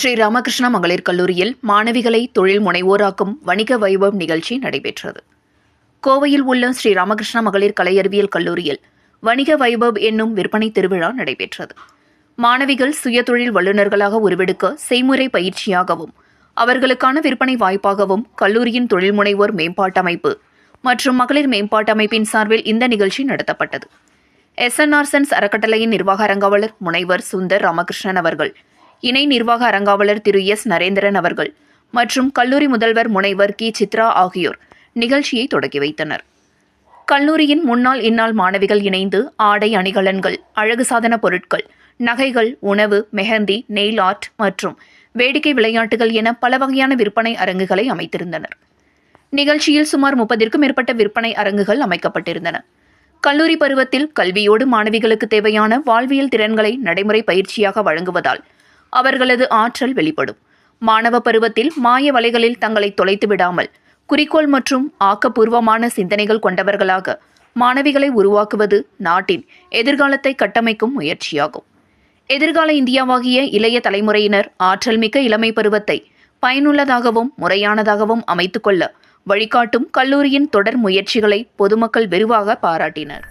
ஸ்ரீ ராமகிருஷ்ணா மகளிர் கல்லூரியில் மாணவிகளை தொழில் முனைவோராக்கும் வணிக வைபவ் நிகழ்ச்சி நடைபெற்றது. கோவையில் உள்ள ஸ்ரீ ராமகிருஷ்ணா மகளிர் கலையறிவியல் கல்லூரியில் வணிக வைபவ் என்னும் விற்பனை திருவிழா நடைபெற்றது. மாணவிகள் சுயதொழில் வல்லுநர்களாக உருவெடுக்க செய்முறை பயிற்சியாகவும் அவர்களுக்கான விற்பனை வாய்ப்பாகவும் கல்லூரியின் தொழில் முனைவோர் மேம்பாட்டு அமைப்பு மற்றும் மகளிர் மேம்பாட்டு அமைப்பின் சார்பில் இந்த நிகழ்ச்சி நடத்தப்பட்டது. எஸ்என்ஆர் சென்ஸ் அறக்கட்டளையின் நிர்வாக அரங்காவலர் முனைவர் சுந்தர் ராமகிருஷ்ணன் அவர்கள் இணை நிர்வாக அரங்காவலர் திரு எஸ். நரேந்திரன் அவர்கள் மற்றும் கல்லூரி முதல்வர் முனைவர் கி. சித்ரா ஆகியோர் நிகழ்ச்சியை தொடங்கி வைத்தனர். கல்லூரியின் முன்னாள் இந்நாள் மாணவிகள் இணைந்து ஆடை அணிகலன்கள் அழகு சாதன பொருட்கள் நகைகள் உணவு மெஹந்தி நெயில் ஆர்ட் மற்றும் வேடிக்கை விளையாட்டுகள் என பல வகையான விற்பனை அரங்குகளை அமைத்திருந்தனர். நிகழ்ச்சியில் சுமார் முப்பதிற்கும் மேற்பட்ட விற்பனை அரங்குகள் அமைக்கப்பட்டிருந்தன. கல்லூரி பருவத்தில் கல்வியோடு மாணவிகளுக்கு தேவையான வாழ்வியல் திறன்களை நடைமுறை பயிற்சியாக வழங்குவதால் அவர்களது ஆற்றல் வெளிப்படும். மாணவ பருவத்தில் மாய வலைகளில் தங்களை தொலைத்து விடாமல் குறிக்கோள் மற்றும் ஆக்கப்பூர்வமான சிந்தனைகள் கொண்டவர்களாக மாணவிகளை உருவாக்குவது நாட்டின் எதிர்காலத்தை கட்டமைக்கும் முயற்சியாகும். எதிர்கால இந்தியாவாகிய இளைய தலைமுறையினர் ஆற்றல் மிக்க இளமை பருவத்தை பயனுள்ளதாகவும் முறையானதாகவும் அமைத்துக்கொள்ள வழிகாட்டும் கல்லூரியின் தொடர் முயற்சிகளை பொதுமக்கள் வெறுவாக பாராட்டினர்.